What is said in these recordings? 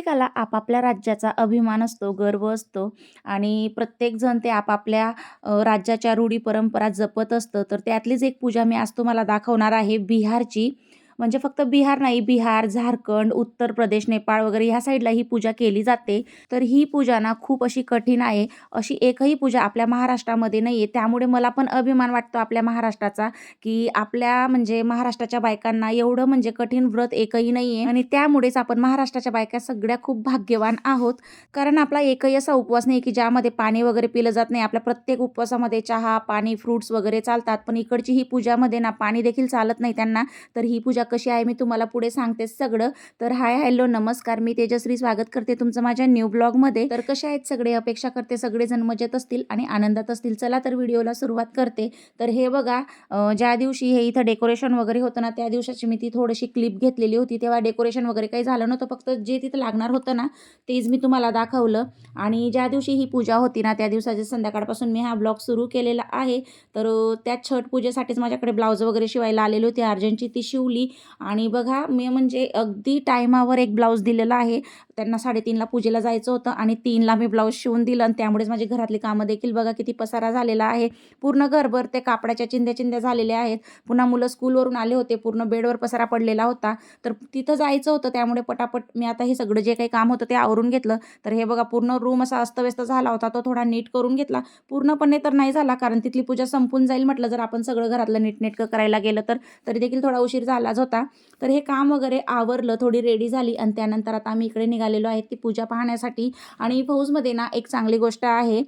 प्रत्येकाला आपापल्या राज्याचा अभिमान असतो गर्व असतो आणि प्रत्येकजण ते आपापल्या राज्याच्या रूढी परंपरा जपत असतं. तर त्यातलीच एक पूजा मी आज तुम्हाला दाखवणार आहे बिहारची म्हणजे फक्त बिहार नाही बिहार झारखंड उत्तर प्रदेश नेपाळ वगैरे ह्या साईडला ही पूजा केली जाते. तर ही पूजा ना खूप अशी कठीण आहे. अशी एकही पूजा आपल्या महाराष्ट्रामध्ये नाही आहे त्यामुळे मला पण अभिमान वाटतो आपल्या महाराष्ट्राचा की आपल्या म्हणजे महाराष्ट्राच्या बायकांना एवढं म्हणजे कठीण व्रत एकही नाही आहे आणि त्यामुळेच आपण महाराष्ट्राच्या बायका सगळ्या खूप भाग्यवान आहोत. कारण आपला एकही असा उपवास नाही की ज्यामध्ये पाणी वगैरे पिलं जात नाही. आपल्या प्रत्येक उपवासामध्ये चहा पाणी फ्रूट्स वगैरे चालतात. पण इकडची ही पूजामध्ये ना पाणी देखील चालत नाही त्यांना. तर ही पूजा कशी आहे मी तुम्हाला पुढे सांगते सगळं. तर हाय हॅलो नमस्कार. मी तेजश्री स्वागत करते तुमचं माझ्या न्यू ब्लॉगमध्ये. तर कसे आहेत सगळे? अपेक्षा करते सगळेजण मजेत असतील आणि आनंदात असतील. चला तर व्हिडिओला सुरुवात करते. तर हे बघा ज्या दिवशी हे इथं डेकोरेशन वगैरे होतं ना त्या दिवसाची मी ती थोडीशी क्लिप घेतलेली होती. तेव्हा डेकोरेशन वगैरे काही झालं नव्हतं. फक्त जे तिथं लागणार होतं ना तेच मी तुम्हाला दाखवलं. आणि ज्या दिवशी ही पूजा होती ना त्या दिवसाच्या संध्याकाळपासून मी हा ब्लॉग सुरू केलेला आहे. तर त्या छठ पूजेसाठीच माझ्याकडे ब्लाऊज वगैरे शिवायला आलेली होती. अर्जंटची ती शिवली. आणि बघा मी म्हणजे अगदी टायमावर एक ब्लाऊज दिलेला आहे. त्यांना साडेतीनला पूजेला जायचं होतं आणि तीनला मी ब्लाऊज शिवून दिलं आणि त्यामुळेच माझी घरातली कामं देखील बघा किती पसारा झालेला आहे. पूर्ण घरभर ते कापडाच्या चिंध्या चिंध्या झालेल्या आहेत. पुन्हा मुलं स्कूलवरून आले होते पूर्ण बेडवर पसारा पडलेला होता. तर तिथं जायचं होतं त्यामुळे पटापट मी आता हे सगळं जे काही काम होतं ते आवरून घेतलं. तर हे बघा पूर्ण रूम असा अस्तव्यस्त झाला होता तो थोडा नीट करून घेतला. पूर्णपणे तर नाही झाला कारण तिथली पूजा संपून जाईल म्हटलं जर आपण सगळं घरातलं नीटनेटकं करायला गेलं तर. तरी देखील थोडा उशीर झालाच होता तर हे काम वगैरे आवरलं थोडी रेडी झाली आणि त्यानंतर आता आम्ही इकडे निघालेलो आहे ती पूजा पाहण्यासाठी. आणि फौजमध्ये ना एक चांगली गोष्ट आहे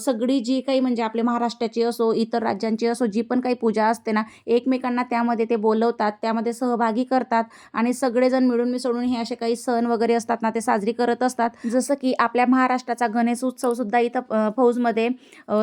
सगळी जी काही म्हणजे आपले महाराष्ट्राची असो इतर राज्यांची असो जी पण काही पूजा असते ना एकमेकांना त्यामध्ये ते बोलवतात त्यामध्ये सहभागी करतात आणि सगळेजण मिळून मिसळून हे असे काही सण वगैरे असतात ना ते साजरी करत असतात. जसं की आपल्या महाराष्ट्राचा गणेश उत्सव सुद्धा इथं फौजमध्ये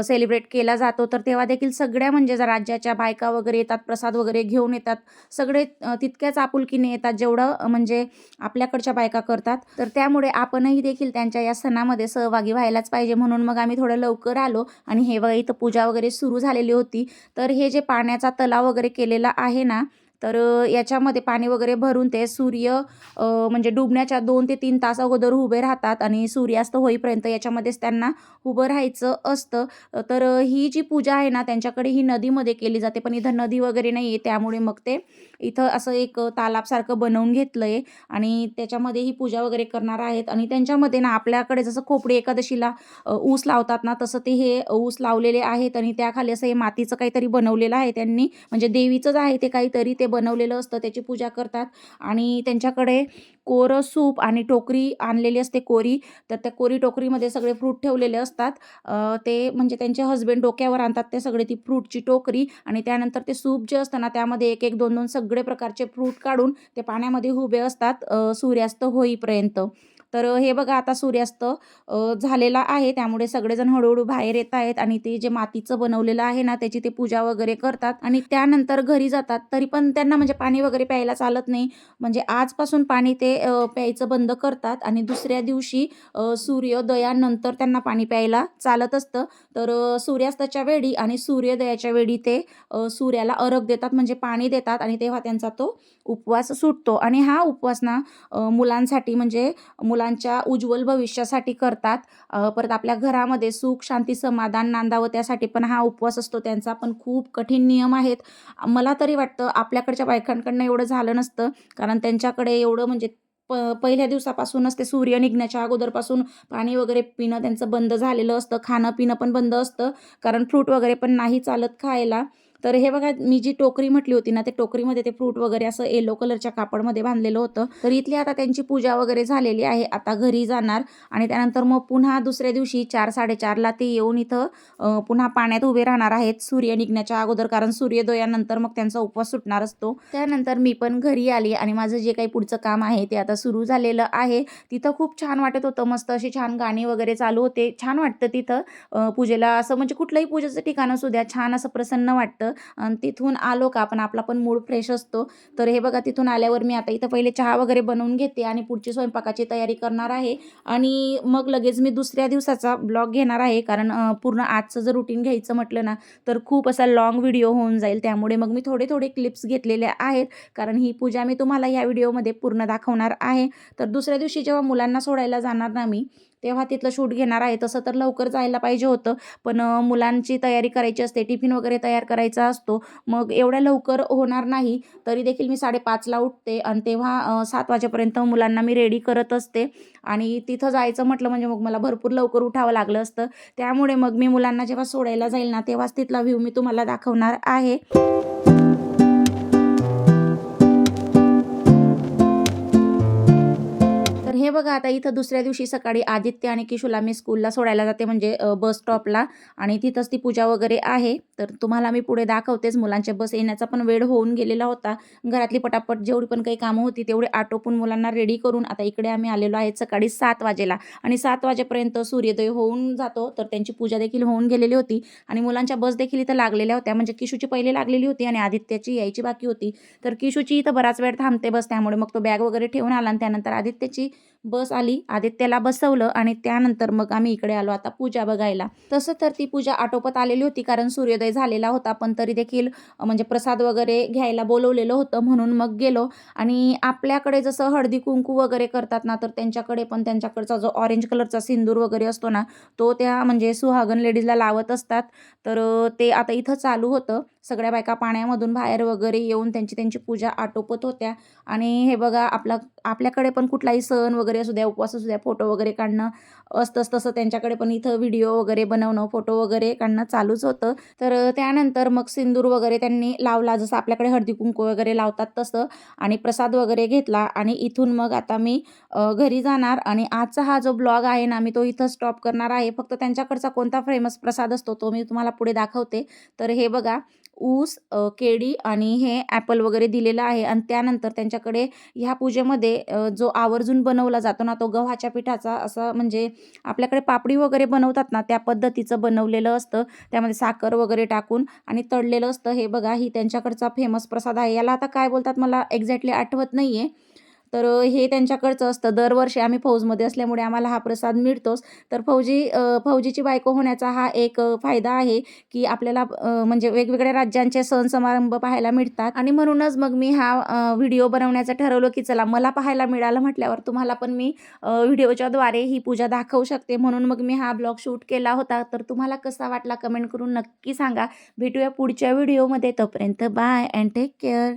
सेलिब्रेट केला जातो. तर तेव्हा देखील सगळ्या म्हणजे जर राज्याच्या बायका वगैरे येतात प्रसाद वगैरे घेऊन येतात. सगळे तितक्याच आपुलकीने येतात जेवढं म्हणजे आपल्याकडच्या बायका करतात. तर त्यामुळे आपणही देखील त्यांच्या या सणामध्ये सहभागी व्हायलाच पाहिजे. म्हणून मग आम्ही थोडं लवकर आलो आणि हे बघा इथं पूजा वगैरे सुरू झालेली होती. तर हे जे पाण्याचा तलाव वगैरे केलेला आहे ना तर याच्यामध्ये पाणी वगैरे भरून ते सूर्य म्हणजे डुबण्याच्या दोन ते तीन तास अगोदर उभे राहतात आणि सूर्यास्त होईपर्यंत याच्यामध्येच त्यांना उभं राहायचं असतं. तर ही जी पूजा आहे ना त्यांच्याकडे ही नदीमध्ये केली जाते पण इथं नदी वगैरे नाही आहे त्यामुळे मग ते इथं असं एक तालाबसारखं बनवून घेतलं आहे आणि त्याच्यामध्ये ही पूजा वगैरे करणार आहेत. आणि त्यांच्यामध्ये ना आपल्याकडे जसं खोपडी एकादशीला ऊस लावतात ना तसं ते हे ऊस लावलेले आहेत आणि त्याखाली असं हे मातीचं काहीतरी बनवलेलं आहे त्यांनी. म्हणजे देवीचंच आहे ते काहीतरी ते बनवलेलं असतं त्याची पूजा करतात. आणि त्यांच्याकडे कोरं सूप आणि टोकरी आणलेली असते कोरी. तर त्या कोरी टोकरीमध्ये सगळे फ्रूट ठेवलेले असतात. ते म्हणजे त्यांचे हस्बंड डोक्यावर आणतात ते सगळे ती फ्रूटची टोकरी. आणि त्यानंतर ते सूप जे असतं ना त्यामध्ये एक एक दोन दोन सगळे प्रकारचे फ्रूट काढून ते पाण्यामध्ये उभे असतात सूर्यास्त होईपर्यंत. तर हे बघा आता सूर्यास्त झालेला आहे. त्यामुळे सगळेजण हळूहळू बाहेर येत आहेत आणि ते जे मातीचं बनवलेलं आहे ना त्याची ते पूजा वगैरे करतात आणि त्यानंतर घरी जातात. तरी पण त्यांना म्हणजे पाणी वगैरे प्यायला चालत नाही. म्हणजे आजपासून पाणी ते प्यायचं बंद करतात आणि दुसऱ्या दिवशी सूर्योदयानंतर त्यांना पाणी प्यायला चालत असतं. तर सूर्यास्ताच्या वेळी आणि सूर्योदयाच्या वेळी ते सूर्याला अर्घ देतात म्हणजे पाणी देतात आणि तेव्हा त्यांचा तो उपवास सुटतो. आणि हा उपवास ना मुलांसाठी म्हणजे मुलांच्या उज्ज्वल भविष्यासाठी करतात. परत आपल्या घरामध्ये सुख शांती समाधान नांदावं त्यासाठी पण हा उपवास असतो. त्यांचा पण खूप कठीण नियम आहेत. मला तरी वाटतं आपल्याकडच्या बायकांकडनं एवढं झालं नसतं. कारण त्यांच्याकडे एवढं म्हणजे प पहिल्या दिवसापासूनच ते सूर्य निघण्याच्या अगोदरपासून पाणी वगैरे पिणं त्यांचं बंद झालेलं असतं. खाणं पिणं पण बंद असतं. कारण फ्रूट वगैरे पण नाही चालत खायला. तर हे बघा मी जी टोकरी म्हटली होती ना ते टोकरीमध्ये ते फ्रूट वगैरे असं येलो कलरच्या कापडमध्ये बांधलेलं होतं. तर इथली आता त्यांची पूजा वगैरे झालेली आहे. आता घरी जाणार आणि त्यानंतर मग पुन्हा दुसऱ्या दिवशी चार साडेचारला ते येऊन इथं पुन्हा पाण्यात उभे राहणार आहेत. सूर्य निघण्याच्या अगोदर कारण सूर्योदयानंतर मग त्यांचा उपवास सुटणार असतो. त्यानंतर मी पण घरी आली आणि माझं जे काही पुढचं काम आहे ते आता सुरू झालेलं आहे. तिथं खूप छान वाटत होतं. मस्त अशी छान गाणी वगैरे चालू होते. छान वाटतं तिथं पूजेला. असं म्हणजे कुठलंही पूजेचं ठिकाण असू द्या छान असं प्रसन्न वाटतं. असतं आणि तिथून आलो का आपण आपला पण मूड फ्रेश असतो. तर हे बघा तिथून आल्यावर मी आता इथं पहिले चहा वगैरे बनवून घेते आणि पुढची स्वयंपाकाची तयारी करणार आहे. आणि मग लगेच मी दुसऱ्या दिवसाचा ब्लॉग घेणार आहे कारण पूर्ण आजचं जर रुटीन घ्यायचं म्हटलं ना तर खूप असा लाँग व्हिडिओ होऊन जाईल. त्यामुळे मग मी थोडे थोडे क्लिप्स घेतलेले आहेत कारण ही पूजा मी तुम्हाला या व्हिडिओमध्ये पूर्ण दाखवणार आहे. तर दुसऱ्या दिवशी जेव्हा मुलांना सोडायला जाणार ना मी तेव्हा तिथलं शूट घेणार आहे. तसं तर लवकर जायला पाहिजे होतं. पण मुलांची तयारी करायची असते. टिफिन वगैरे तयार करायचा असतो. मग एवढ्या लवकर होणार नाही. तरी देखील मी साडेपाचला उठते आणि तेव्हा सात वाजेपर्यंत मुलांना मी रेडी करत असते. आणि तिथं जायचं म्हटलं म्हणजे मग मला भरपूर लवकर उठावं लागलं असतं. त्यामुळे मग मी मुलांना जेव्हा सोडायला जाईल ना तेव्हाच तिथला व्ह्यू मी तुम्हाला दाखवणार आहे. हे बघा आता इथं दुसऱ्या दिवशी सकाळी आदित्य आणि किशूला मी स्कूलला सोडायला जाते म्हणजे बस स्टॉपला. आणि तिथंच ती पूजा वगैरे आहे. तर तुम्हाला मी पुढे दाखवतेच मुलांच्या बस येण्याचा पण वेळ होऊन गेलेला होता. घरातली पटापट जेवढी पण काही कामं होती तेवढी आटोपून मुलांना रेडी करून आता इकडे आम्ही आलेलो आहेत सकाळी सात वाजेला. आणि सात वाजेपर्यंत सूर्योदय होऊन जातो तर त्यांची पूजा देखील होऊन गेलेली होती. आणि मुलांच्या बस देखील इथं लागलेल्या होत्या म्हणजे किशूची पहिले लागलेली होती आणि आदित्याची यायची बाकी होती. तर किशूची इथं बराच वेळ थांबते बस त्यामुळे मग तो बॅग वगैरे ठेवून आला आणि त्यानंतर आदित्याची बस आली. आदित्याला बसवलं आणि त्यानंतर मग आम्ही इकडे आलो आता पूजा बघायला. तसं तर ती पूजा आटोपत आलेली होती कारण सूर्योदय झालेला होता पण तरी देखील म्हणजे प्रसाद वगैरे घ्यायला बोलवलेलं होतं म्हणून मग गेलो. आणि आपल्याकडे जसं हळदी कुंकू वगैरे करतात ना तर त्यांच्याकडे पण त्यांच्याकडचा जो ऑरेंज कलरचा सिंदूर वगैरे असतो ना तो त्या म्हणजे सुहागन लेडीजला लावत असतात. तर ते आता इथं चालू होतं. सगळ्या बायका पाण्यामधून बाहेर वगैरे येऊन त्यांची त्यांची पूजा आटोपत होत्या. आणि हे बघा आपला आपल्याकडे पण कुठलाही सण वगैरे असू द्या उपवास असू द्या फोटो वगैरे काढणं असतंच तसं त्यांच्याकडे पण इथं व्हिडिओ वगैरे बनवणं फोटो वगैरे काढणं चालूच होतं. तर त्यानंतर मग सिंदूर वगैरे त्यांनी लावला जसं आपल्याकडे हळदी कुंकू वगैरे लावतात तसं. आणि प्रसाद वगैरे घेतला आणि इथून मग आता मी घरी जाणार. आणि आजचा हा जो ब्लॉग आहे ना मी तो इथं स्टॉप करणार आहे. फक्त त्यांच्याकडचा कोणता फेमस प्रसाद असतो तो मी तुम्हाला पुढे दाखवते. तर हे बघा ऊस केळी आणि हे ॲपल वगैरे दिलेलं आहे. आणि त्यानंतर त्यांच्याकडे ह्या पूजेमध्ये जो आवर्जून बनवला जातो ना तो गव्हाच्या पिठाचा असं म्हणजे आपल्याकडे पापडी वगैरे बनवतात ना त्या पद्धतीचं बनवलेलं असतं. त्यामध्ये साखर वगैरे टाकून आणि तळलेलं असतं. हे बघा ही त्यांच्याकडचा फेमस प्रसाद आहे. याला आता काय बोलतात मला एक्झॅक्टली आठवत नाही आहे तर हे त्यांच्याकडचं असतं. दरवर्षी आम्ही फौजमध्ये असल्यामुळे आम्हाला हा प्रसाद मिळतोच. तर फौजी फौजीची बायको होण्याचा हा एक फायदा आहे की आपल्याला म्हणजे वेगवेगळ्या राज्यांचे सण समारंभ पाहायला मिळतात. आणि म्हणूनच मग मी हा व्हिडिओ बनवण्याचं ठरवलं की चला मला पाहायला मिळालं म्हटल्यावर तुम्हाला पण मी व्हिडिओच्याद्वारे ही पूजा दाखवू शकते. म्हणून मग मी हा ब्लॉग शूट केला होता. तर तुम्हाला कसा वाटला कमेंट करून नक्की सांगा. भेटूया पुढच्या व्हिडिओमध्ये. तोपर्यंत बाय अँड टेक केअर.